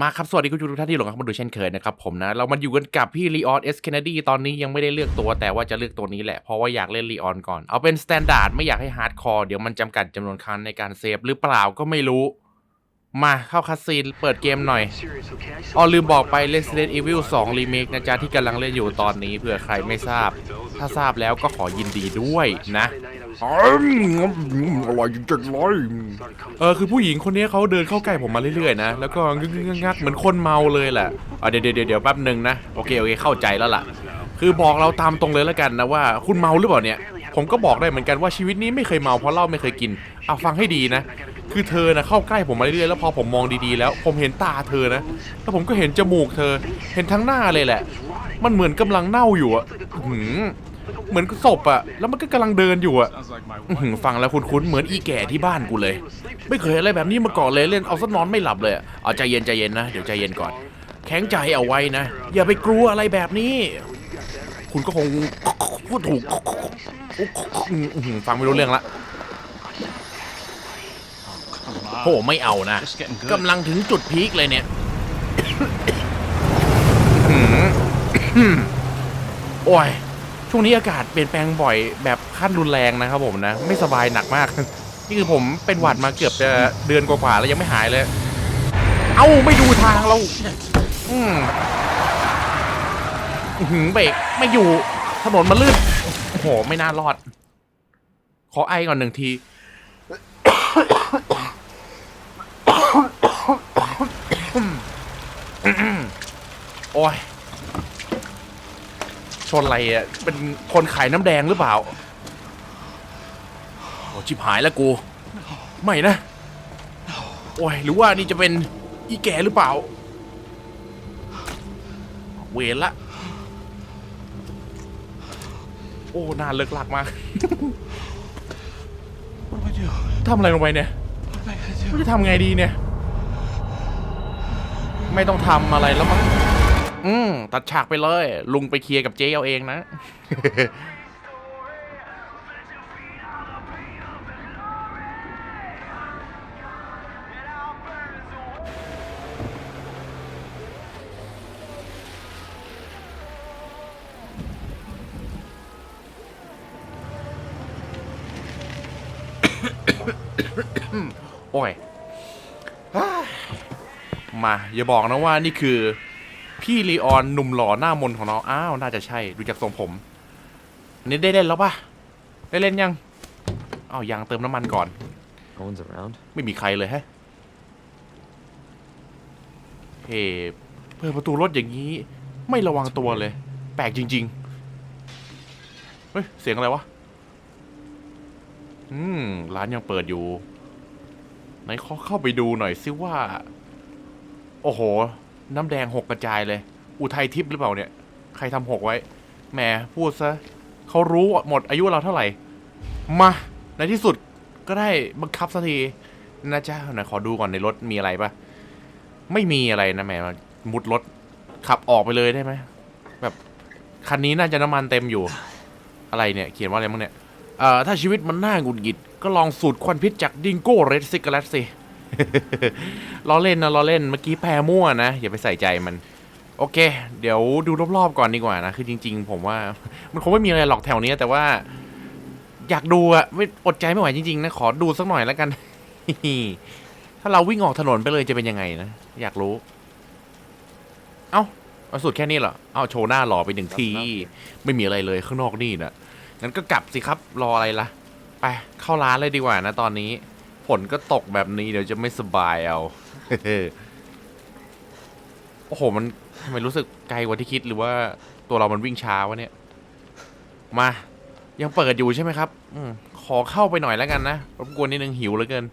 มาครับ สวัสดีคุณผู้ชมทุกท่านที่หลงรักมาดูเช่นเคยนะครับผมนะ เรามาอยู่กันกับพี่ลีออนเอสเคนเนดีตอนนี้ยังไม่ได้เลือกตัวแต่ว่าจะเลือกตัวนี้แหละ เพราะว่าอยากเล่นลีออนก่อน เอาเป็นสแตนดาร์ดไม่อยากให้ฮาร์ดคอร์เดี๋ยวมันจำกัดจำนวนครั้งในการเซฟหรือเปล่าก็ไม่รู้ มาเข้าคัสซีนเปิดเกมหน่อยอ๋อลืมบอกไป Resident Evil 2 Remake นะจ๊ะที่กำลังเล่นอยู่ตอนนี้เผื่อใครไม่ทราบ ถ้าทราบแล้วก็ขอยินดีด้วยนะ อืมอร่อยจริงๆเลยเออคือผู้หญิงคนนี้เขาเดินเข้าใกล้ผมมาเรื่อยๆนะแล้วก็งึกๆงักๆเหมือนคนเมาเลยแหละอะเดี๋ยวเดี๋ยวเดี๋ยวแป๊บหนึ่งนะโอเคโอเคเข้าใจแล้วล่ะ คือบอกเราตามตรงเลยแล้วกันนะว่าคุณเมาหรือเปล่าเนี่ย ผมก็บอกได้เหมือนกันว่าชีวิตนี้ไม่เคยเมาเพราะเหล้าไม่เคยกินเอาฟังให้ดีนะคือเธอนะเข้าใกล้ผมมาเรื่อยๆแล้วพอผมมองดีๆแล้ว ผมเห็นตาเธอนะแล้วผมก็เห็นจมูกเธอ เห็นทั้งหน้าเลยแหละ มันเหมือนกำลังเน่าอยู่อะหือ เหมือนศพอะแล้วมันก็กำลังเดินอยู่อะอื้อหือฟังแล้วคุ้นๆเหมือนอีแก่ที่บ้านกูเลย ไม่เคยอะไรแบบนี้มาก่อนเลยเล่นเอาซะนอนไม่หลับเลยอะเอาใจเย็นใจเย็นนะเดี๋ยวใจเย็นก่อน แข็งใจเอาไว้นะ อย่าไปกลัวอะไรแบบนี้ คุณก็คงพูดถูกอื้อหือฟังไม่รู้เรื่องละโอ้ไม่เอานะ กำลังถึงจุดพีคเลยเนี่ย โอ้ย ช่วงนี้อากาศเปลี่ยนแปลงบ่อยแบบขั้นรุนแรงนะครับผมนะ ไม่สบายหนักมาก นี่คือผมเป็นหวัดมาเกือบจะเดือนกว่าๆแล้วยังไม่หายเลย เอ้าไม่ดูทางเรา อืมหือเบรกไม่อยู่ถนนมันลื่นโอ้โหไม่น่ารอด ขอไอก่อนหนึ่งทีโอ้ย ชนอะไรอะเป็นคนขายน้ำแดงหรือเปล่าโอ้ชิบหายแล้วกู ไม่นะ โอ้ยหรือว่านี่จะเป็นอีแก่หรือเปล่า เวรละ โอ้น่าเลิกลักมากทำอะไรลงไปเนี่ยไม่จะทำไงดีเนี่ย ไม่ต้องทำอะไรแล้วมั้ง อืมตัดฉากไปเลย ลุงไปเคลียร์กับเจ๊เอาเองนะ โอ้ย มา อย่าบอกนะว่านี่คือ พี่ลีออนหนุ่มหล่อหน้ามนของเราอ้าวน่าจะใช่ดูจากทรงผมอันนี่ได้เล่นแล้วปะได้เล่นยังอ้าวยังเติมน้ำมันก่อน No one's around. ไม่มีใครเลยฮะเฮ้เปิดประตูรถอย่างนี้ ไม่ระวังตัวเลย แปลกจริง ๆ เฮ้ย เสียงอะไรวะ อืม ร้านยังเปิดอยู่ ไหนขอเข้าไปดูหน่อยซิว่า โอ้โห น้ำแดงหกกระจายเลย อุทัยทิพย์หรือเปล่าเนี่ย ใครทำหกไว้ แหมพูดซะเขารู้หมดอายุเราเท่าไหร่ มา ในที่สุดก็ได้บังคับสักทีนะจ๊ะไหนขอดูก่อนในรถมีอะไรปะไม่มีอะไรนะแหมมุดรถขับออกไปเลยได้ไหมแบบคันนี้น่าจะน้ำมันเต็มอยู่ อะไรเนี่ย เขียนว่าอะไรมั้งเนี่ยเอ่อถ้าชีวิตมันน่าหงุดหงิด ก็ลองสูดควันพิษจากดิงโก้เรดซิกเลตสิ ล้อเล่นนะล้อเล่นเมื่อกี้แพรมั่วนะอย่าไปใส่ใจมัน โอเค เดี๋ยวดูรอบๆก่อนดีกว่านะคือจริง ๆ ผมว่า มันคงไม่มีอะไรหรอกแถวนี้แต่ว่า อยากดูอะไม่อดใจไม่ไหวจริงๆนะขอดูสักหน่อยแล้วกัน ถ้าเราวิ่งออกถนนไปเลยจะเป็นยังไงนะอยากรู้ เอ้าเอาสุดแค่นี้เหรอเอาโชว์หน้าหล่อไปหนึ่งที ไม่มีอะไรเลยข้างนอกนี่นะงั้นก็กลับสิครับรออะไรล่ะ ไปเข้าร้านเลยดีกว่านะตอนนี้ ฝนก็ตกแบบนี้เดี๋ยวจะไม่สบายเอา โอ้โห มันทำไมรู้สึกไกลกว่าที่คิดหรือว่าตัวเรามันวิ่งช้าวะเนี่ย มา ยังเปิดอยู่ใช่ไหมครับ อืมขอเข้าไปหน่อยแล้วกันนะรบกวนนิดนึงหิวเหลือเกิน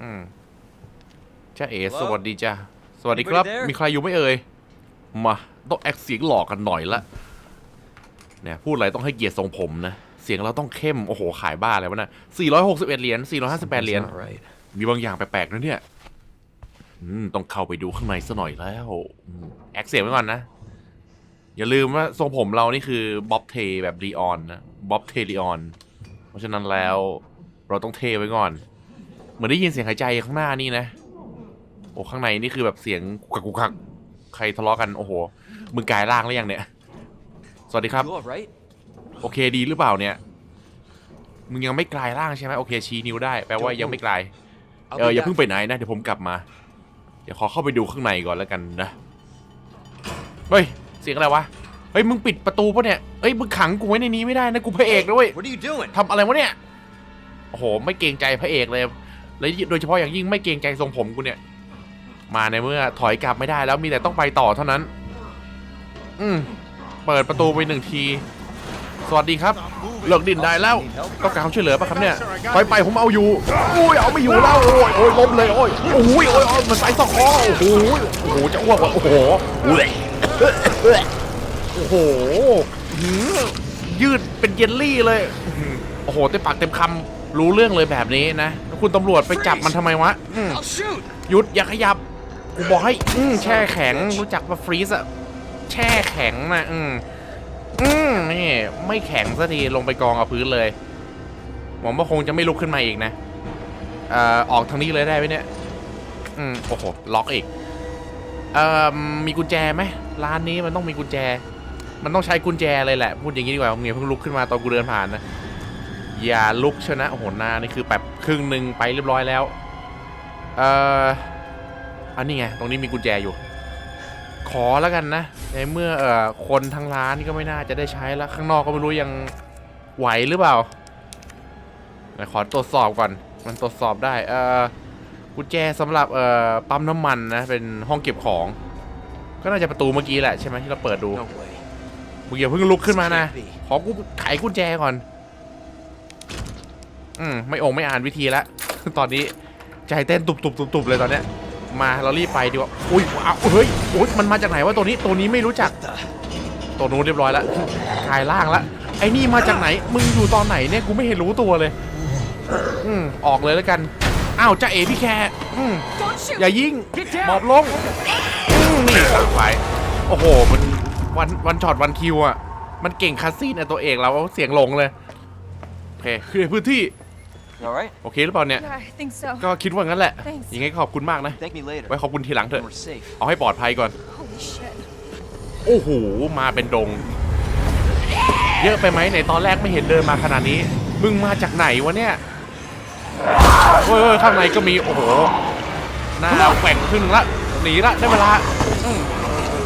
อืมจ้าเอ๋สวัสดีจ้าสวัสดีครับ Anybody there? มีใครอยู่ไหม่เอ่ย มา ต้องแอคเสียงหลอกกันหน่อยละ เนี่ย พูดอะไรต้องให้เกียรติทรงผมนะ เสียงเราต้องเข้ม โอ้โห ขายบ้าอะไรวะนะ461 เหรียญ 458 เหรียญ Not right. มีบางอย่างแปลกๆนะเนี่ยอืมต้องเข้าไปดูข้างในซะหน่อยแล้วอืมแอคเสียงไว้ก่อนนะ อย่าลืมว่าทรงผมเรานี่คือบ๊อบเทแบบรีออนนะบ๊อบเทรีออน เพราะฉะนั้นแล้วเราต้องเทไว้ก่อน เหมือนได้ยินเสียงหายใจข้างหน้านี่นะ โอ้ข้างในนี่คือแบบเสียงกุกกักกุกกักใครทะเลาะกัน โอ้โห มึงกลายร่างแล้วยังเนี่ย สวัสดีครับ You all right? โอเคดีหรือเปล่าเนี่ย มึงยังไม่กลายร่างใช่ไหมโอเคชี้นิ้วได้แปลว่ายังไม่กลาย I'll เออ be อย่า back. เพิ่งไปไหนนะเดี๋ยวผมกลับมา เดี๋ยวขอเข้าไปดูข้างในก่อนแล้วกันนะ เฮ้ยเสียงอะไรวะ เฮ้ยมึงปิดประตูปะเนี่ยเฮ้ยมึงขังกูไว้ในนี้ไม่ได้นะกูพระเอกนะเว้ย What are you doing? ทำอะไรวะเนี่ย โอ้โหไม่เกรงใจพระเอกเลย และโดยเฉพาะอย่างยิ่งไม่เกรงใจทรงผมกูเนี่ย มาในเมื่อถอยกลับไม่ได้แล้วมีแต่ต้องไปต่อเท่านั้น อืมเปิดประตูไปหนึ่งที สวัสดีครับ เลิกดิ้นได้แล้วต้องการความช่วยเหลือป่ะครับเนี่ยไปไปผมเอาอยู่อุ้ยเอาไม่อยู่แล้วโอ้ยโอ้ยล้มเลยโอ้ยโอ้ยโอ้ยโอ้ยมันใส่ซอกคอโอ้โหโอ้โหจะอ้วกว่ะโอ้โหโอ้โหยืดเป็นเยลลี่เลยโอ้โหเต็มปากเต็มคำรู้เรื่องเลยแบบนี้นะคุณตำรวจไปจับมันทำไมวะหยุดอย่าขยับกูบอกให้แช่แข็งรู้จักว่าฟรีซอะแช่แข็งนะอืม อืมนี่ไม่แข็งสักทีลงไปกองกับพื้นเลยหวังว่าคงจะไม่ลุกขึ้นมาอีกนะเอ่อออกทางนี้เลยได้ไหมเนี่ย อืมโอ้โหล็อกอีกเอ่อมีกุญแจไหมร้านนี้มันต้องมีกุญแจ มันต้องใช้กุญแจเลยแหละ พูดอย่างนี้ดีกว่ามึงอย่าเพิ่งลุกขึ้นมาตอนกูเดินผ่านนะอย่าลุกชนะโอ้โหหน้านี่คือแบบครึ่งหนึ่งไปเรียบร้อยแล้ว เอ่ออันนี้ไงตรงนี้มีกุญแจอยู่ ขอแล้วกันนะ ในเมื่อเอ่อคนทั้งร้านก็ไม่น่าจะได้ใช้แล้วข้างนอกก็ไม่รู้ยังไหวหรือเปล่าไหนขอตรวจสอบก่อน มันตรวจสอบได้ เอ่อกุญแจสำหรับเอ่อปั๊มน้ำมันนะ เป็นห้องเก็บของ ก็น่าจะประตูเมื่อกี้แหละใช่ไหมที่เราเปิดดู No way. มึงอย่าเพิ่งลุกขึ้นมานะ ขอกูไขกุญแจก่อน อืม ไม่องค์ไม่อ่านวิธีละ ตอนนี้ใจเต้นตุบตุบตุบตุบเลยตอนเนี้ย มาเรารีบไปดีกว่าอุ้ยว้าวเฮ้ยอุ้ยมันมาจากไหนวะตัวนี้ตัวนี้ไม่รู้จักตัวนู้นเรียบร้อยแล้วกายร่างแล้วไอ้นี่มาจากไหน มึงอยู่ตอนไหนเนี่ยกูไม่เห็นรู้ตัวเลย อืมออกเลยแล้วกันอ้าวจ้าเอพี่แคร์อืมอย่ายิงหมอบลงนี่ไว้โอ้โหมันวันวันช็อตวันคิวอะมันเก่งคัสซี่ในตัวเอกเราเสียงลงเลยโอเคคือพื้นที่ You all right? โอเคหรือเปล่าเนี่ย Yeah, I think so. ก็คิดว่างั้นแหละ Thanks. ยังไงก็ขอบคุณมากนะ Thank me later. ไว้ขอบคุณทีหลังเถ When อะ we're safe. เอาให้ปลอดภัยก่อน Holy shit. โอ้โห มาเป็นดง เยอะไปไหมในตอนแรกไม่เห็นเดินมาขนาดนี้ มึงมาจากไหนวะเนี่ยเฮ้ยข้างในก็มี โอ้โห หน้าแกว่งขึ้นงละ หนีละ ได้เวลา อืม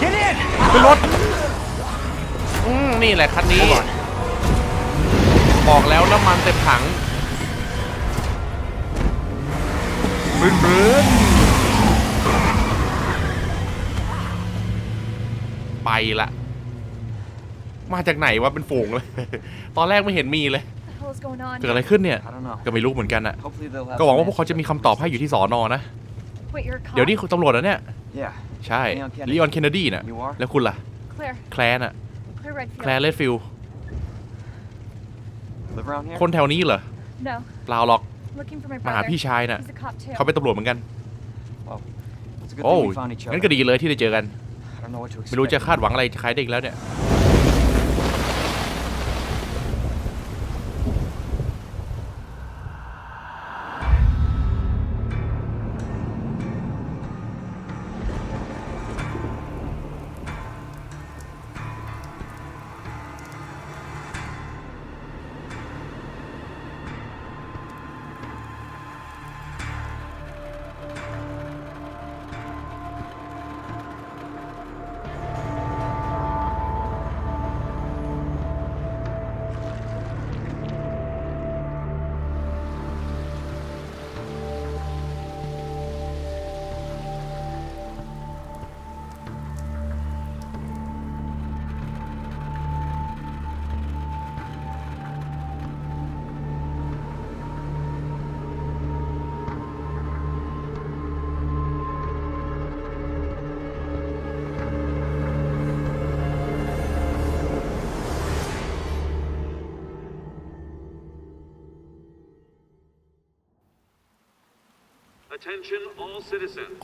Get in! ขึ้นรถ อืม นี่แหละคันนี้ บอกแล้วน้ำมันเต็มถัง บรืนบรืนไปละ มาจากไหนวะเป็นฝูงเลย ตอนแรกไม่เห็นมีเลย What the hell is going on? เกิดอะไรขึ้นเนี่ย I don't know. ก็ไม่รู้เหมือนกันอะ Hopefully they'll have ก็หวังว่า some พวกเขาจะมีคำตอบให้อยู่ที่สอนอนะ Wait, you're a cop? เดี๋ยวนี้คุณตำรวจแล้วเนี่ย answers. Yeah. ใช่ Leon Kennedy ลีออนเคนเนดีน่ะ You are? แล้วคุณล่ะ Claire. แคลนอะ Claire Redfield. แคลนเลดฟิล Live around here? คนแถวนี้เหรอ No. เปล่าหรอก Looking for my มาหา brother. พี่ชายน่ะ He's a cop too. เขาเป็นตำรวจเหมือนกัน It's a good โอ้ thing we found each งั้น other. ก็ดีเลยที่ได้เจอกัน I don't know what to ไม่รู้จะ expect. คาดหวังอะไรจะใครได้อีกแล้วเนี่ย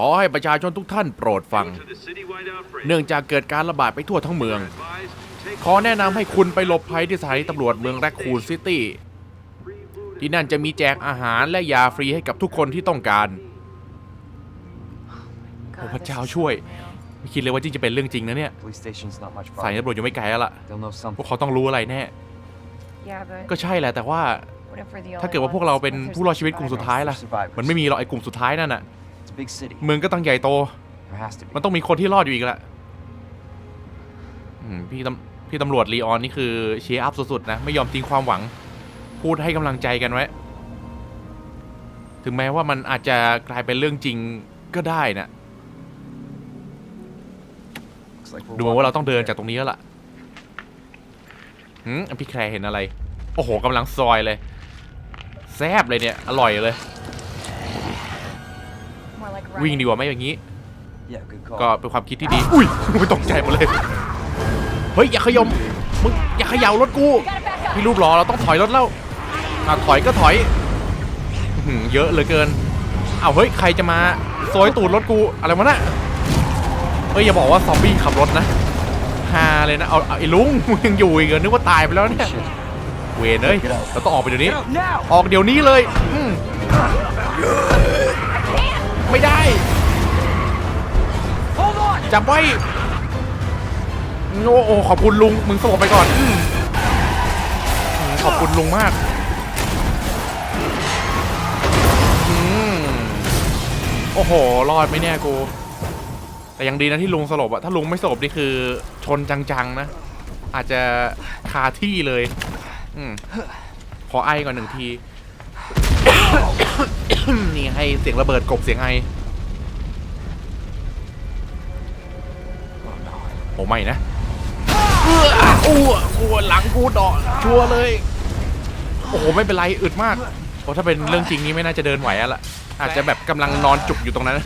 ขอให้ประชาชนทุกท่านโปรดฟัง Due to the citywide outbreak, เนื่องจากเกิดการระบาดไปทั่วทั้งเมือง you are advised to take ขอแนะนำให้คุณไปหลบภัยที่สถานีตำรวจเมืองแรคคูนซิตี้ free food ที่นั่นจะมีแจกอาหารและยาฟรีให้กับทุกคนที่ต้องการโอ้ God, พระ this เจ้า is ช่วย surreal. ไม่คิดเลยว่าจริงจะเป็นเรื่องจริงนะเนี่ย Police station's not much สาย farther. ตำรวจอยู่ไม่ไกลแล้วล่ะ They'll know พว something. กเขาต้องรู้อะไรแน่ Yeah, but ก็ใช่แหละแต่ว่า what if we're the ถ้า only เกิดว่าพวกเรา ones? เป็น What if there's ผู้รอด no ชีวิตกลุ่มสุด survivors? ท้ายล่ะ มันไม่มีหรอกไอ้กลุ่มสุดท้ายนั่นน่ะ It's a big city. เมืองก็ต้องใหญ่โต There has to be. มันต้องมีคนที่รอดอยู่อีกละอืมพี่ตำพี่ตำรวจลีออนนี่คือเชียร์อัพสุดๆนะ ไม่ยอมทิ้งความหวัง พูดให้กำลังใจกันไว้ ถึงแม้ว่ามันอาจจะกลายเป็นเรื่องจริงก็ได้นะ Looks like we're ดูเหมือนว่าเรา walking ต้องเดิน through จากตรงนี้แล้วล่ะ หืมพี่แคร์เห็นอะไร โอ้โหกำลังซอยเลย แซบเลยเนี่ย อร่อยเลย More like วิ่ง running. ดีกว่าไหมอย่างนี้ there. Yeah, good call. ก็เป็นความคิดที่ดี อุ้ยไม่ตกใจหมดเลย เฮ้ย อย่าขยมมึงอย่าเขย่ารถกู Gotta back up. พี่รูปหล่อเราต้องถอยรถแล้วอะถอยก็ถอยอื้อหือเยอะเหลือเกิน เอาวเฮ้ยใครจะมาโซยตูดรถกูอะไรวะน่ะเฮ้ยอย่าบอกว่าซอมบี้ขับรถนะฮาเลยนะเอาเอาไอ้ลุงมึงยังอยู่อีกเหรอนึกว่าตายไปแล้วเนี่ย เวรเอ้ยเราต้องออกไปเดี๋ยวนี้ Get out now! ออกเดี๋ยวนี้เลยอืมไม่ได้ Hold on! จับไว้โอ้โอ้ขอบคุณลุง มึงสลบไปก่อนอืมอืมขอบคุณลุงมากอืมโอ้โห รอดไหมเนี่ยกู แต่ยังดีนะที่ลุงสลบอะถ้าลุงไม่สลบนี่คือชนจังๆนะ อาจจะคาที่เลย อืมขอไอก่อนหนึ่งที นี่ให้เสียงระเบิดกบเสียงไอโอ้ไม่นะเอื้ออ้วกัวหลังกูดอกชัวเลย โอ้โหไม่เป็นไรอึดมากโอ้ถ้าเป็นเรื่องจริงนี่ไม่น่าจะเดินไหวอะละอาจจะแบบกำลังนอนจุกอยู่ตรงนั้น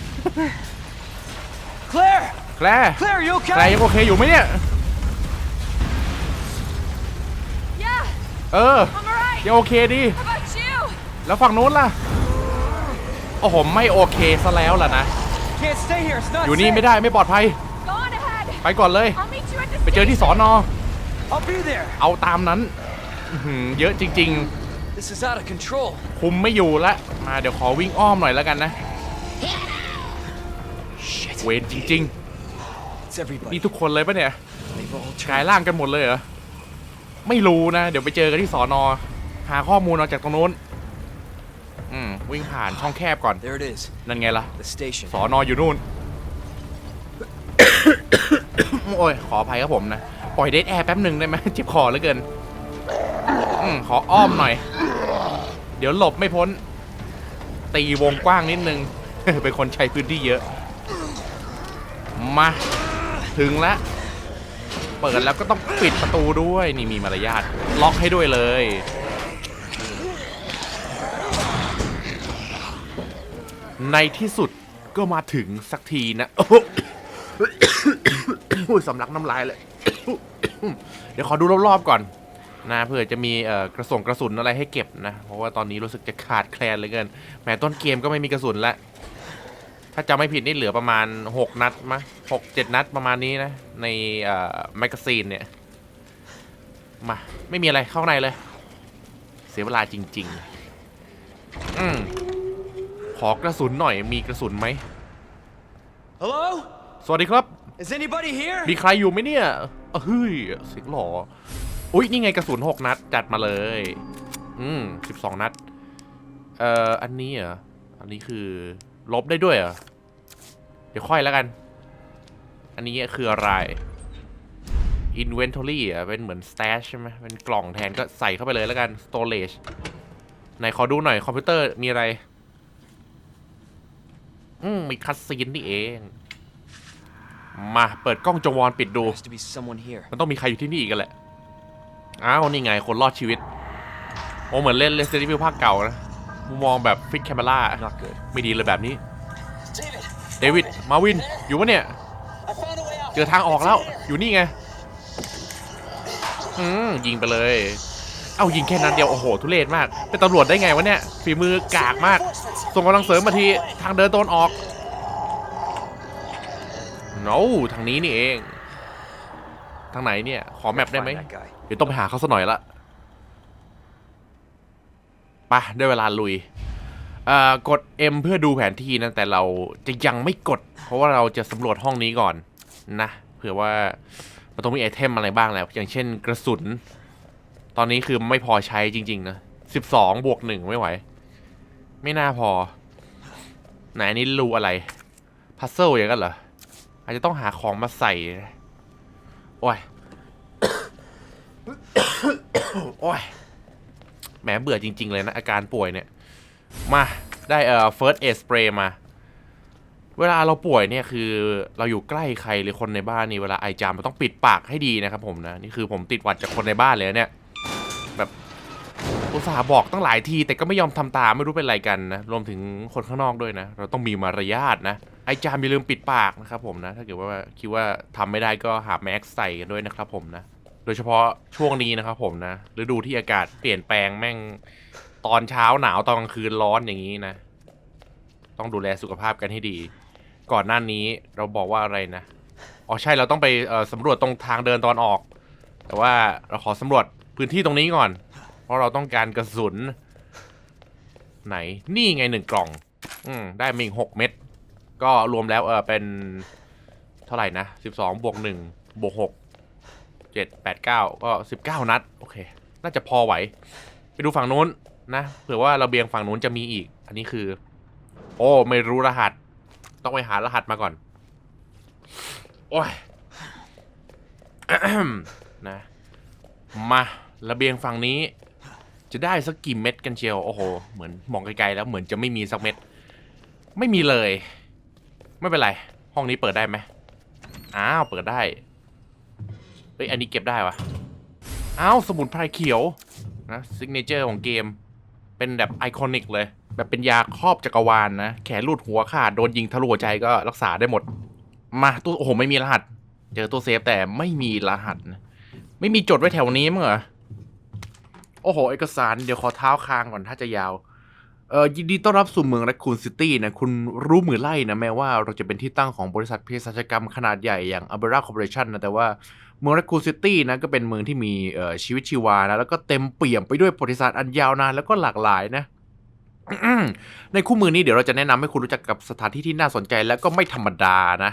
Claire! แคลร์ Claire, you แคลร์ยังโอเคอยู่ไหมเนี่ย เออ I'm alright. ยังโอเคดี How about you? แล้วฝั่งนู้นล่ะ โอ้โห ไม่โอเคซะแล้วล่ะนะ Can't stay here. It's not อยู่นี่ safe. ไม่ได้ไม่ปลอดภัย Go on ahead. ไปก่อนเลย I'll meet you at the ไปเจอที่สอนอ I'll be there. เอาตามนั้นอื้อหือเยอะจริง This is out of control. ๆคุมไม่อยู่ละมาเดี๋ยวขอวิ่งอ้อมหน่อยแล้วกันนะ Shit. เวรจริง It's ๆ everybody. นี่ทุกคนเลยปะเนี่ย They've all กลาย turned. ร่างกันหมดเลยเหรอ ไม่รู้นะ เดี๋ยวไปเจอกันที่สอนอหาข้อมูลเอาจากตรงนู้น อืม วิ่งผ่านช่องแคบก่อน There it is. นั่นไงล่ะ The station. สอนออยู่นู่น โอ้ย ขออภัยครับผมนะ ปล่อยเดทแอร์แป๊บหนึ่งได้ไหม เจ็บคอเหลือเกิน อืม ขออ้อมหน่อย เดี๋ยวหลบไม่พ้น ตีวงกว้างนิดนึง เป็นคนใช้พื้นที่เยอะ มา ถึงแล้ว เปิดแล้วก็ต้องปิดประตูด้วยนี่มีมารยาทล็อกให้ด้วยเลย ในที่สุดก็มาถึงสักทีนะ โอ้ยสำลักน้ำลายเลย เดี๋ยวขอดูรอบๆก่อนนะเผื่อจะมีกระส่งกระสุนอะไรให้เก็บนะ เพราะว่าตอนนี้รู้สึกจะขาดแคลนเหลยเกินแหมต้นเกมก็ไม่มีกระสุนล้วถ้าจำไม่ผิดนี่เหลือประมาณ 6 นัดมะหกเจ็ดนัดประมาณนี้นะ ในเอ่อแมกกาซีนเนี่ย มา ไม่มีอะไรเข้าในเลย เสียเวลาจริง ๆ อืมขอกระสุนหน่อยมีกระสุนไหม Hello? สวัสดีครับ Is anybody here? มีใครอยู่ไหมเนี่ยเอ้ยเฮ้ยเสียงหล่ออุ้ยนี่ไงกระสุนหกนัด จัดมาเลย อืมสิบสองนัด เอ่อ อันนี้เหรอ อันนี้คือลบได้ด้วยเหรอ เดี๋ยวค่อยแล้วกัน อันนี้คืออะไร Inventory อะ เป็นเหมือน stash ใช่ไหมเป็นกล่องแทนก็ใส่เข้าไปเลยแล้วกัน storage ไหนขอดูหน่อยคอมพิวเตอร์มีอะไร อืมมีคัสซีนนี่เอง มาเปิดกล้องจงวอนปิดดู There has to be someone here. มันต้องมีใครอยู่ที่นี่อีกกันแหละ อ้าว นี่ไงคนรอดชีวิต โอ้เหมือนเล่น Resident Evil ภาคเก่านะ มุมมองแบบฟิกแคม e รา Not good. ไม่ดีเลยแบบนี้ David, เดวิด มาวิน อยู่ปะเนี่ย เจอทางออกแล้ว อยู่นี่ไง อืม ยิงไปเลย เอ้ายิงแค่นั้นเดียว โอ้โห ทุเรศมาก เป็นตำรวจได้ไงวะเนี่ย ฝีมือกากมาก ส่งกำลังเสริมมาที ทางเดินโตนออกโน้ทางนี้นี่เอง ทางไหนเนี่ย ขอแมปได้ไหม เดี๋ยวต้องไปหาเขาสักหน่อยละ ไป ได้เวลาลุย กด M เพื่อดูแผนที่นะแต่เราจะยังไม่กด เพราะว่าเราจะสำรวจห้องนี้ก่อนนะเผื่อว่ามันต้องมีไอเทมอะไรบ้างแล้วอย่างเช่นกระสุน ตอนนี้คือไม่พอใช้จริง ๆ นะ12บวกหนึ่งไม่ไหว ไม่น่าพอ ไหนอันนี้รูอะไรพัซเซิลอย่างนั้นเหรอ อาจจะต้องหาของมาใส่ โอ้ย โอ้ยแหมเบื่อจริง ๆ เลยนะ อาการป่วยเนี่ย มาได้เอ่อ first aid spray มา เวลาเราป่วยเนี่ยคือเราอยู่ใกล้ใครหรือคนในบ้านนี่เวลาไอจามเราต้องปิดปากให้ดีนะครับผมนะ นี่คือผมติดหวัดจากคนในบ้านเลยนะเนี่ยแบบอุตส่าห์บอกตั้งหลายที แต่ก็ไม่ยอมทำตามไม่รู้เป็นไรกันนะรวมถึงคนข้างนอกด้วยนะ เราต้องมีมารยาทนะไอจามอย่าลืมปิดปากนะครับผมนะ ถ้าเกิดว่าคิดว่าทำไม่ได้ก็หาแม็กซ์ใส่กันด้วยนะครับผมนะ โดยเฉพาะช่วงนี้นะครับผมนะฤดูที่อากาศเปลี่ยนแปลงแม่ง ตอนเช้าหนาวตอนกลางคืนร้อนอย่างนี้นะ ต้องดูแลสุขภาพกันให้ดี ก่อนหน้านี้เราบอกว่าอะไรนะ อ๋อใช่เราต้องไปสำรวจตรงทางเดินตอนออก แต่ว่าเราขอสำรวจพื้นที่ตรงนี้ก่อน เพราะเราต้องการกระสุน ไหนนี่ไงหนึ่งกล่อง อืมได้มาอีกหกเม็ดก็รวมแล้วเออเป็นเท่าไหร่นะสิบสองบวกหนึ่งบวกหกเจ็ดแปดเก้าก็สิบเก้านัด โอเค น่าจะพอไหว ไปดูฝั่งนู้น นะเผื่อว่าระเบียงฝั่งนู้นจะมีอีก อันนี้คือ โอ้ ไม่รู้รหัส ต้องไปหารหัสมาก่อน โอ้ยนะ มาระเบียงฝั่งนี้ จะได้สักกี่เม็ดกันเชียว โอ้โห เหมือนมองไกลๆแล้วเหมือนจะไม่มีสักเม็ด ไม่มีเลย ไม่เป็นไร ห้องนี้เปิดได้ไหมอ้าว เปิดได้ เฮ้ย อันนี้เก็บได้วะอ้าว สมุนไพรเขียวนะซิกเนเจอร์ของเกม เป็นแบบไอคอนิกเลย แบบเป็นยาครอบจักรวาลนนะ แขนรูดหัวขาดโดนยิงทะลุหัวใจก็รักษาได้หมด มาตู้โอ้โหไม่มีรหัส เจอตู้เซฟแต่ไม่มีรหัสนะไม่มีจดไว้แถวนี้มั้งเหรอโอ้โห เอกสารเดี๋ยวขอเท้าคางก่อนถ้าจะยาวเออยินดีต้อนรับสู่เมืองแรคคูนซิตี้นะ คุณรู้มือไล่นะ แม้ว่าเราจะเป็นที่ตั้งของบริษัทเภสัชกรรมขนาดใหญ่อย่าง a b e r a Corporation นะ แต่ว่า เมืองแรคคูซิตี้นะก็เป็นเมืองที่มีชีวิตชีวานะแล้วก็เต็มเปี่ยมไปด้วยประวัติศาสตร์อันยาวนานแล้วก็หลากหลายนะในคู่มือนี้เดี๋ยวเราจะแนะนำให้คุณรู้จักกับสถานที่ที่น่าสนใจและก็ไม่ธรรมดานะ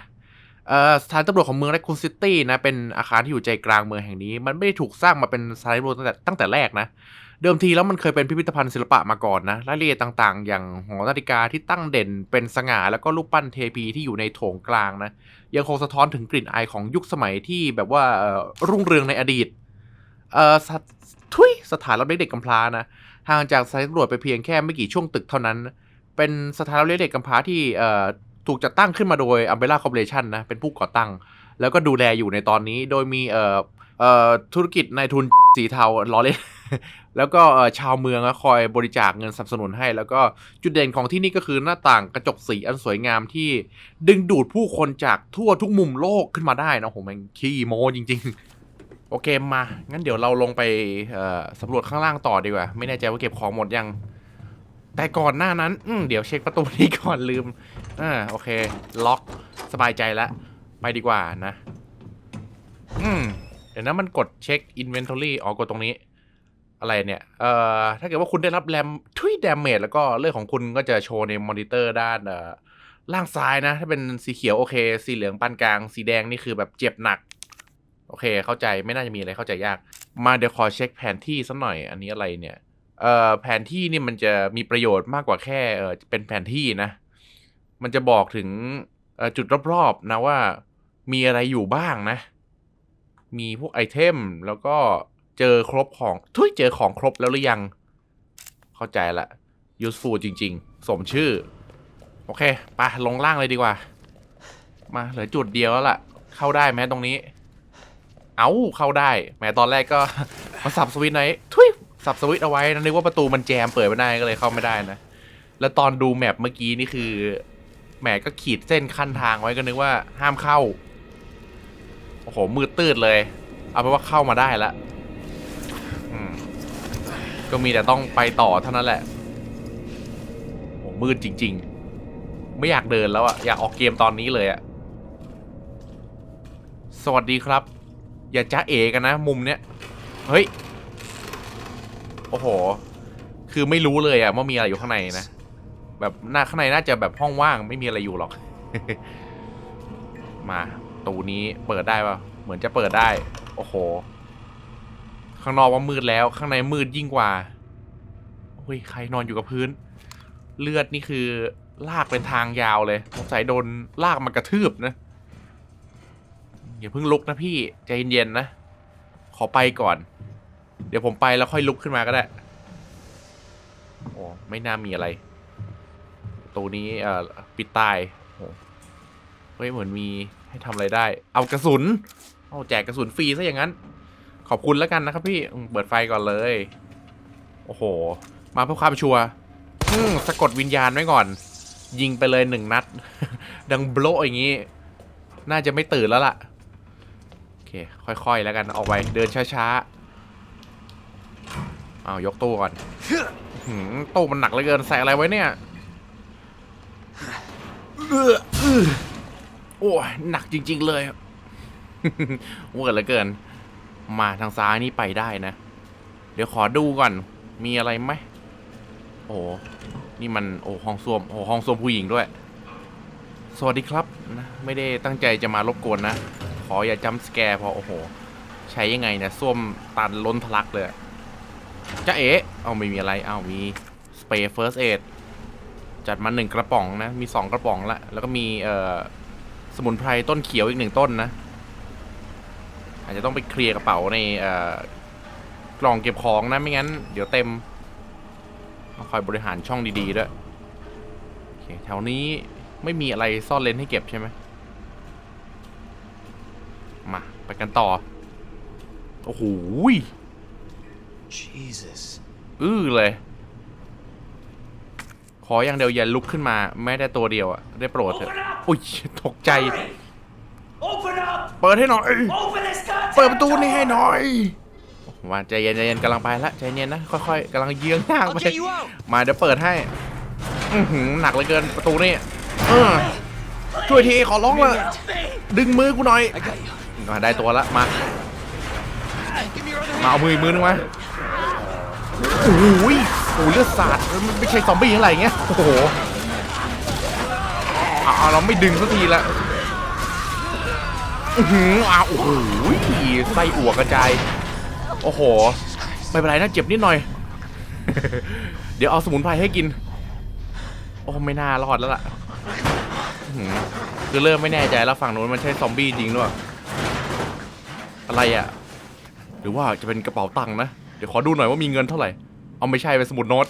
สถานตำรวจของเมืองแรคคูนซิตี้นะเป็นอาคารที่อยู่ใจกลางเมืองแห่งนี้ มันไม่ได้ถูกสร้างมาเป็นสถานตำรวจตั้งแต่ตั้งแต่แรกนะ เดิมทีแล้วมันเคยเป็นพิพิธภัณฑ์ศิลปะมาก่อนนะรายละเอียดต่างๆ อย่างหอนาฬิกาที่ตั้งเด่นเป็นสง่าแล้วก็รูปปั้นเทพีที่อยู่ในโถงกลางนะยังคงสะท้อนถึงกลิ่นอายของยุคสมัยที่แบบว่ารุ่งเรืองในอดีตเอ่อสถทุยสถานรับเลี้ยงเด็กกำพร้านะห่างจากสายตำรวจไปเพียงแค่ไม่กี่ช่วงตึกเท่านั้น เป็นสถานรับเลี้ยงเด็กกำพร้าที่เอ่อ ถูกจัดตั้งขึ้นมาโดย Umbrella Corporation นะ เป็นผู้ก่อตั้ง แล้วก็ดูแลอยู่ในตอนนี้โดยมีเอ่อเอ่อธุรกิจนายทุนสีเทาล้อเล่นแล้วก็ชาวเมืองก็คอยบริจาคเงินสนับสนุนให้ แล้วก็จุดเด่นของที่นี่ก็คือหน้าต่างกระจกสีอันสวยงามที่ดึงดูดผู้คนจากทั่วทุกมุมโลกขึ้นมาได้นะโหแมันขี้โมจริง ๆ โอเคมา งั้นเดี๋ยวเราลงไปสำรวจข้างล่างต่อดีกว่า ไม่แน่ใจว่าเก็บของหมดยัง แต่ก่อนหน้านั้น อืมเดี๋ยวเช็คประตูนี้ก่อนลืมอ่าโอเค ล็อกสบายใจแล้ว ไปดีกว่านะ อืมเดี๋ยวนะมันกดเช็ค Inventory อ๋อกดตรงนี้ อะไรเนี่ย เอ่อ ถ้าเกิดว่าคุณได้รับแรมทุยดาเมจแล้วก็เรื่องของคุณก็จะโชว์ในมอนิเตอร์ด้านเอ่อล่างซ้ายนะ ถ้าเป็นสีเขียวโอเค สีเหลืองปานกลาง สีแดงนี่คือแบบเจ็บหนัก โอเค เข้าใจไม่น่าจะมีอะไรเข้าใจยาก มาเดี๋ยวขอเช็คแผนที่สักหน่อย อันนี้อะไรเนี่ย แผนที่นี่มันจะมีประโยชน์มากกว่าแค่เป็นแผนที่นะ มันจะบอกถึงจุดรอบๆนะว่ามีอะไรอยู่บ้างนะ มีพวกไอเทมแล้วก็เจอครบของทุยเจอของครบแล้วหรือยัง เข้าใจละ useful จริง ๆ สมชื่อ โอเคไปลงล่างเลยดีกว่า มาเหลือจุดเดียวแล้วล่ะ เข้าได้ไหมตรงนี้ เอาเข้าได้แหมตอนแรกก็มาสับสวิตไหนทุย สับสวิตช์เอาไว้นะนึกว่าประตูมันแจมเปิดไม่ได้ก็เลยเข้าไม่ได้นะ แล้วตอนดูแมปเมื่อกี้นี่คือแหมก็ขีดเส้นขั้นทางไว้ก็นึกว่าห้ามเข้า โอ้โห มืดตืดเลย เอาเป็นว่าเข้ามาได้ล้วอืมก็มีแต่ต้องไปต่อเท่านั้นแหละโอ้มืดจริง ๆ ไม่อยากเดินแล้วอะอยากออกเกมตอนนี้เลยอะสวัสดีครับ อย่าจ้าเอกันนะ มุมเนี้ย เฮ้ย โอ้โห คือไม่รู้เลยอะว่ามีอะไรอยู่ข้างในนะ แบบหน้าข้างในน่าจะแบบห้องว่างไม่มีอะไรอยู่หรอก มาตูนี้เปิดได้ปะเหมือนจะเปิดได้ โอ้โห ข้างนอกว่ามืดแล้ว ข้างในมืดยิ่งกว่าเฮ้ยใครนอนอยู่กับพื้น เลือดนี่คือลากเป็นทางยาวเลยสงสัยโดนลากมากระทืบนะอย่าเพิ่งลุกนะพี่ ใจเย็นๆนะ ขอไปก่อน เดี๋ยวผมไปแล้วค่อยลุกขึ้นมาก็ได้ โอ้ไม่น่ามีอะไรประตูนี้เอ่อปิดตายโอ้เฮ้ยเหมือนมีให้ทำอะไรได้ เอากระสุน เอาแจกกระสุนฟรีซะอย่างนั้น ขอบคุณแล้วกันนะครับพี่เปิดไฟก่อนเลย โอ้โห มาเพื่อความชัวร์สะกดวิญญาณไว้ก่อน ยิงไปเลยหนึ่งนัด ดังโบลอย่างนี้ น่าจะไม่ตื่นแล้วล่ะ โอเค ค่อยๆแล้วกันออกไปเดินช้าๆ เอายกตู้ก่อนหืมตู้มันหนักเหลือเกินใส่อะไรไว้เนี่ยโอ้ยหนักจริง ๆ เลยเวอร์เหลือเกิน มาทางซ้ายนี่ไปได้นะ เดี๋ยวขอดูก่อน มีอะไรไหมโอ้นี่มันโอ้ห้องส้วมโอ้ห้องส้วมผู้หญิงด้วย สวัสดีครับนะไม่ได้ตั้งใจจะมารบกวนนะ ขออย่าจำสแกร์พอโอ้โห ใช้ยังไงเนี่ยส้วมตันล้นทะลักเลย จะเอ๋เอาไม่มีอะไรเอามีสเปรย์เฟิร์สเอดจัดมาหนึ่งกระป๋องนะ มีสองกระป๋องละแล้วก็มีเอ่อสมุนไพรต้นเขียวอีกหนึ่งต้นนะ อาจจะต้องไปเคลียร์กระเป๋าในเอ่อกล่องเก็บของนะไม่งั้น เดี๋ยวเต็มต้องคอยบริหารช่องดีๆด้วยโอเคแถวนี้ไม่มีอะไรซ่อนเลนให้เก็บใช่ไหมมา ไปกันต่อ โอ้โห อื้อเลย ขออย่างเดียวอย่าลุกขึ้นมา แม้แต่ตัวเดียวอะได้โปรดเถอะอุ้ยตกใจ Open up! เปิดให้หน่อย Open this goddamn เปิดประตูนี้ให้หน่อยว่าใจเย็นใจเย็นกำลังไปละใจเย็นนะค่อยๆกำลังเยื้องย่าง I'll ไป get you out. มาเดี๋ยวเปิดให้อือหือหนักเหลือเกินประตูนี่เออช่วยทีขอร้องเลยดึงมือกูหน่อย I got you. มาได้ตัวละมา Give me your other มาเอามืออีกมือนึงมา โอ้ยโอ้เลือดสาดมันไม่ใช่ซอมบี้อะไรเงี้ย โอ้โหเอาเราไม่ดึงสักทีละอือหืออ้าวโอ้โหไส้อั่วกระจาย โอ้โห ไม่เป็นไรนะเจ็บนิดหน่อย เดี๋ยวเอาสมุนไพรให้กิน โอ้ไม่น่ารอดแล้วล่ะคือเริ่มไม่แน่ใจแล้วฝั่งนู้นมันใช่ซอมบี้จริงหรือเปล่า อะไรอะ หรือว่าจะเป็นกระเป๋าตังค์นะ เดี๋ยวขอดูหน่อยว่ามีเงินเท่าไหร่ เอาไม่ใช่เป็นสมุดโน้ต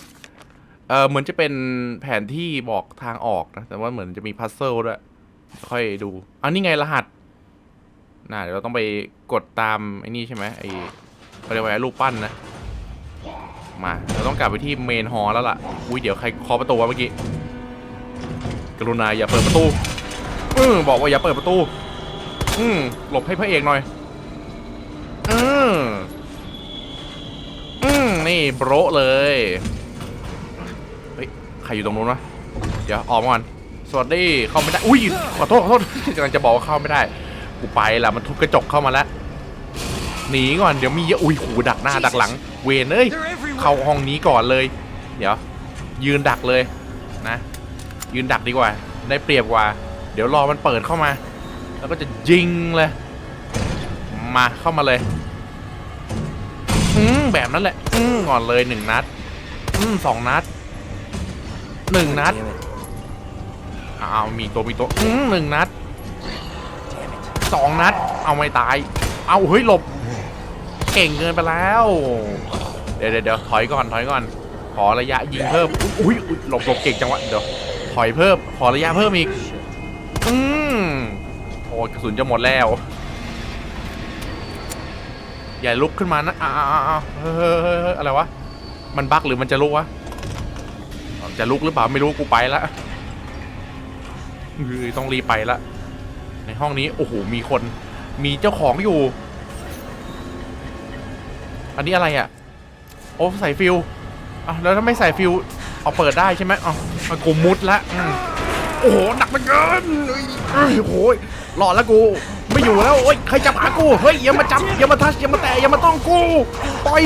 เออเหมือนจะเป็นแผนที่บอกทางออกนะ แต่ว่าเหมือนจะมีพัซเซิลด้วย ค่อยดูอันนี้ไงรหัส น่าเดี๋ยวเราต้องไปกดตามไอ้นี่ใช่ไหมไอ้เขาเรียกว่ารูปปั้นนะ มาเราต้องกลับไปที่เมนฮอลแล้วล่ะ อุ้ยเดี๋ยวใครเคาะประตูวะเมื่อกี้ กรุณาอย่าเปิดประตู อืมบอกว่าอย่าเปิดประตู อืมหลบให้พระเอกหน่อย อืมอืม นี่โบรเลย เฮ้ย ใครอยู่ตรงนู้นวะ เดี๋ยวออกมาก่อน สวัสดี เข้าไม่ได้ อุ้ย ขอโทษ ขอโทษกำลังจะบอกว่าเข้าไม่ได้ กูไปละมันทุบกระจกเข้ามาแล้ว หนีก่อน เดี๋ยวมีเยอะอุ้ยหูดักหน้าดักหลัง เวนเอ้ย They're everywhere. เข้าห้องนี้ก่อนเลย เดี๋ยว ยืนดักเลยนะ ยืนดักดีกว่า ได้เปรียบกว่า เดี๋ยวรอมันเปิดเข้ามา แล้วก็จะยิงเลย มาเข้ามาเลย อืมแบบนั้นแหละ อืมก่อนเลยหนึ่งนัด อืมสองนัดหนึ่งนัด Damn it. อ้าวมีตัวมีตัวอืมหนึ่งนัดสองนัด เอาไม่ตาย เอาเฮ้ยหลบ เก่งเกินไปแล้ว เดี๋ยวเดี๋ยวเดี๋ยวถอยก่อนถอยก่อน ขอระยะยิงเพิ่ม อุ้ยอุ๊ยหลบหลบเก่งจังวะเดี๋ยวถอยเพิ่ม ขอระยะเพิ่มอีก อืมโอ้ยกระสุนจะหมดแล้ว อย่าลุกขึ้นมานะอ้าวอ้าวอ้าวเฮ้ยเฮ้ยเฮ้ยอะไรวะ มันบักหรือมันจะลุกวะ จะลุกหรือเปล่าไม่รู้กูไปละเฮ้ยต้องรีไปละ ในห้องนี้โอ้โหมีคน มีเจ้าของอยู่ อันนี้อะไรอะ โอ้ใส่ฟิวอะแล้วถ้าไม่ใส่ฟิวเอาเปิดได้ใช่ไหมอ๋อมันกูมุดละโอ้โหหนักเหลือเกินเอ้ยโอ้ยหลอดล้วกู อยู่แล้วโอ้ยใครจับหากูเฮ้ยอย่ามาจับอย่ามาทัชอย่ามาแตะอย่ามาต้องกูปล่อย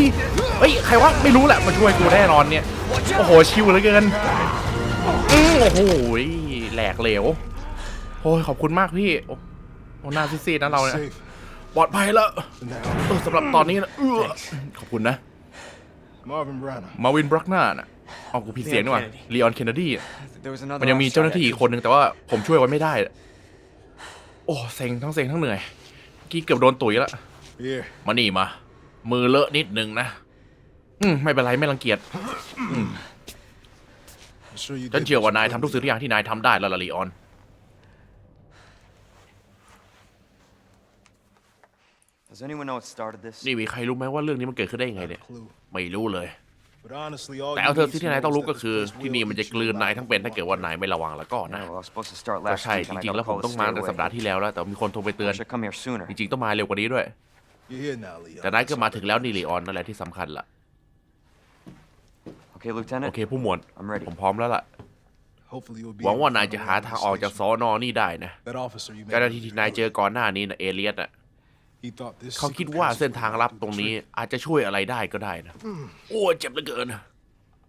เฮ้ยใครวะไม่รู้แหละมาช่วยกูแน่นอนเนี่ยโอ้โหชิวเหลือเกินอืโอ้โหแหลกเหลวโอ้ยขอบคุณมากพี่โอ้โอ้หน้าซีดๆนะเราเนี่ย Safe ปลอดภัยแล้ว for now. เออสำหรับตอนนี้นะเออขอบคุณนะ Marvin Branagh. มาวินบรักนาน่ะเอากูผิดเสียงดีกว่า Kennedy ลีออนเคนเนดี There was another มันยังมี officer เจ้าหน้าที่ I อีกคนนึงแต่ว่าผมช่วยไว้ไม่ได้โอ้เซ็งทั้งเซ็งทั้งเหนื่อยเมื่อกี้เกือบโดนตุ๋ยแล้ว Here. มานี่มา มือเลอะนิดนึงนะ อืมไม่เป็นไรไม่รังเกียจ I'm sure you ฉัน did เชื่อ what ว่านาย you ทำทุกสิ่งทุกอย่างที่นายทำได้แล้วล่ะลีออน Does anyone know what started this? นี่มีใครรู้ไหมว่าเรื่องนี้มันเกิดขึ้นได้ยังไง had เนี่ย a clue. ไม่รู้เลย But honestly, all แต่ you เอาเธอ need ที่ to นาย know ต้อง is รู้ that ก็ the คือ place ที่ will นี่มันจะ eat กลืน you นาย alive. ทั้งเป็นถ้าเกิดว่านายไม่ระวังแล้วก็นะ Yeah, well, I was supposed to start ก็ last ใช่ week จ and I ริง got ๆ a แล้วผม call ต้อง to มา stay ตั้งแต่สัปดาห์ away. ที่แล้วแล้ว แต่มีคนโทรไปเตือน I should come here sooner. จริงๆ ต้องมาเร็วกว่านี้ด้วย You're here now, Leon. แต่นายก็มาถึงแล้วนี่ลีออนนั่นแหละที่สำคัญละ Okay, โอ Lieutenant. เค ผู้หมวด I'm ready. ผมพร้อมแล้วล่ะ Hopefully you'll be หวัง able ว่า to นาย find จะ a หา way ทางออกจาก to สอนอนี่ได้นะ That officer you met เจ้าหน้าที่ over ที่ there, นายเจอก่อนหน้านี้นะเอเลียสอะ he thought this เขา secret คิดว่า passage เส้นทางลับ would ตรง do the นี้ trick. อาจจะช่วยอะไรได้ก็ได้นะโอ้เจ็บเหลือเกิน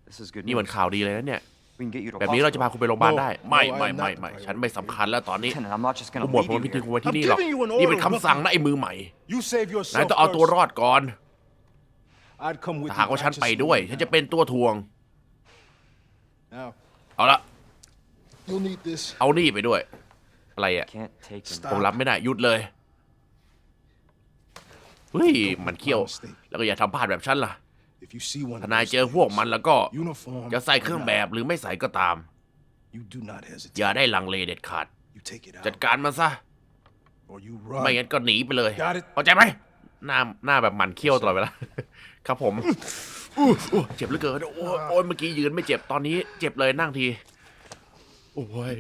This is good นี่มัน news. ข่าวดีเลยนะเนี่ย We can get you to แบบนี้เราจะพา hospital. คุณไปโรงพยาบาลได้ No, ไม่ no, ไม่ I'm ไม่ not ไม่ the ฉันไม่สำคัญแล้วตอนนี้ Lieutenant, I'm not just gonna ผู้หมวด leave ผม you ไม่ทิ้ง here. คุณไว้ที่ I'm นี่หรอก giving you an นี่เป็น order, คำสั่งนะไอ้มือใหม่ You save นาย yourself ต้องเอาตัวรอ first. ดก่อน I'd come with ถ้า you, หากว่า but ฉั I น just ไป need ด้วย you ฉัน now. จะเป็นตัวทวง Now, เอาละ you'll need this. เอานี่ไปด้วย อะไรอะ Can't take him. Stop. ผมรับไม่ได้หยุดเลย เฮ้ย มันเขี้ยว แล้วก็อย่าทำพลาดแบบฉันล่ะ If you see one ถ้า of นาย those เจอพวกมัน things, แล้วก็ uniform จะใส่ or เครื่อง not, แบบหรือไม่ใส่ก็ตาม you do not hesitate. อย่าได้ลังเลเด็ดขาด You take it จัด out, การมันซะ or you ไม่ run. งั้นก็หนีไปเลย Got it เข้าใจไหมหน้าหน้าแบบหมันเขี้ยวตลอดเวลาครับผมอู้อู้เจ็บเหลือเกินโอ้ยโอ้ยเมื่อกี้ยืนไม่เจ็บตอนนี้ เจ็บเลยนั่งที โอ้ย